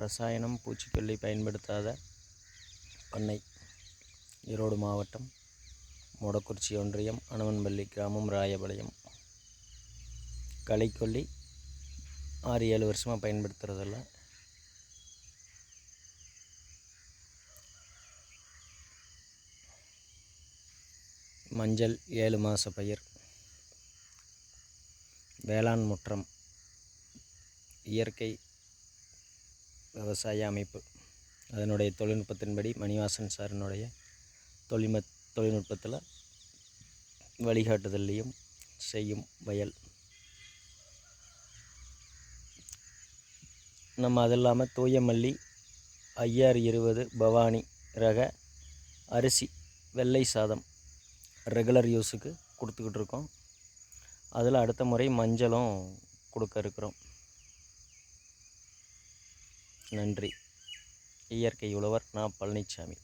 ரசாயனம் பூச்சிக்கொல்லி பயன்படுத்தாத பண்ணை ஈரோடு மாவட்டம் மொடக்குறிச்சி ஒன்றியம் அனுமன்பள்ளி கிராமம் ராயபாளையம். களைக்கொல்லி ஆறு ஏழு வருஷமாக பயன்படுத்துகிறதில்ல மஞ்சள் ஏழு மாத பயிர். வேளாண் முற்றம் இயற்கை விவசாய அமைப்பு. அதனுடைய தொழில்நுட்பத்தின்படி மணிவாசன் சாரினுடைய தொழில்ம தொழில்நுட்பத்தில் வழிகாட்டுதல்லையும் செய்யும் வயல். நம்ம அது இல்லாமல் தூயமல்லி ஐஆர் இருபது பவானி ரக அரிசி வெள்ளை சாதம் ரெகுலர் யூஸுக்கு கொடுத்துக்கிட்டு இருக்கோம். அதில் அடுத்த முறை மஞ்சளும் கொடுக்க இருக்கிறோம். நன்றி. இயற்கை உழவர் நான் பழனிசாமி